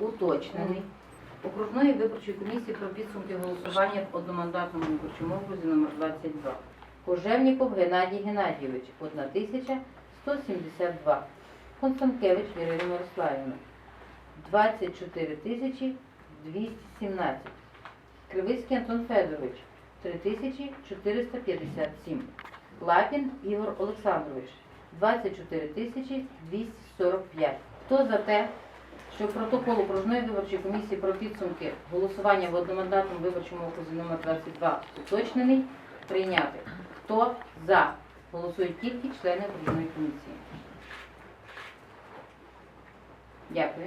уточнений окружної виборчої комісії про підсумки голосування в одномандатному виборчому окрузі номер 22. Кожевніков Геннадій Геннадійович 1172. Констанкевич Ірина Мирославівна 24 тисячі 217. Кривицький Антон Федорович 3457. Лапін Ігор Олександрович 24 тисячі 245. Хто за те, що протокол окружної виборчої комісії про підсумки голосування в одномандатному виборчому окрузі номер 22 уточнений, прийняти? Хто за? Голосують тільки члени окружної комісії. Дякую.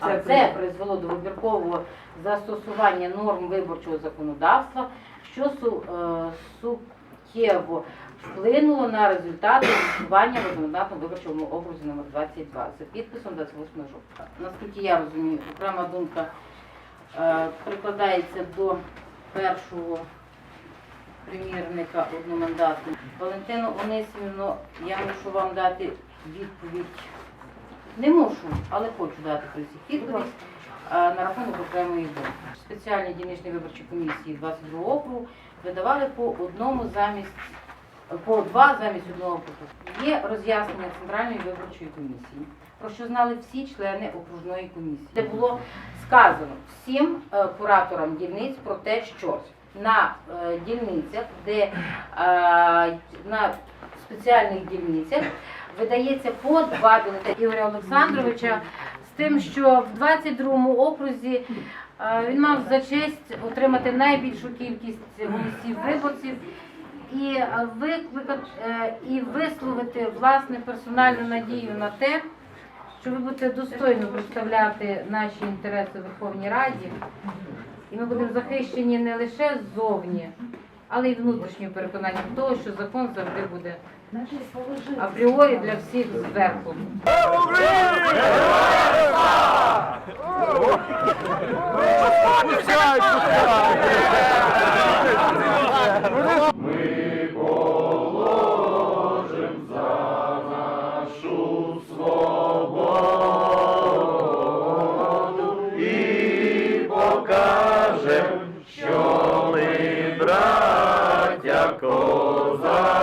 А Це призвело до вибіркового застосування норм виборчого законодавства, що е, суттєво вплинуло на результати голосування в одномандатному виборчому окрузі номер 22 за підписом 28 жовтня. Наскільки я розумію, окрема думка е, прикладається до першого примірника одномандатного. Валентину Онисівну, я мушу вам дати відповідь. Не мушу, але хочу дати при всіх відповідь е, на рахунок окремої думки. Спеціальні дільничні виборчі комісії 22 округу видавали по одному замість по два замість одного протоколу. Є роз'яснення Центральної виборчої комісії, про що знали всі члени окружної комісії. Де було сказано всім е, кураторам дільниць про те, що на е, дільницях, де е, на спеціальних дільницях видається по два бюлетені Ігоря Олександровича з тим, що в 22-му окрузі він мав за честь отримати найбільшу кількість голосів виборців і е, викликати е, і висловити власне персональну надію на те, що ви будете достойно представляти наші інтереси в Верховній Раді, і ми будемо захищені не лише ззовні, але й внутрішнім переконанням того, що закон завжди буде апріорі для всіх зверху. Кажем, що ми браття козаки.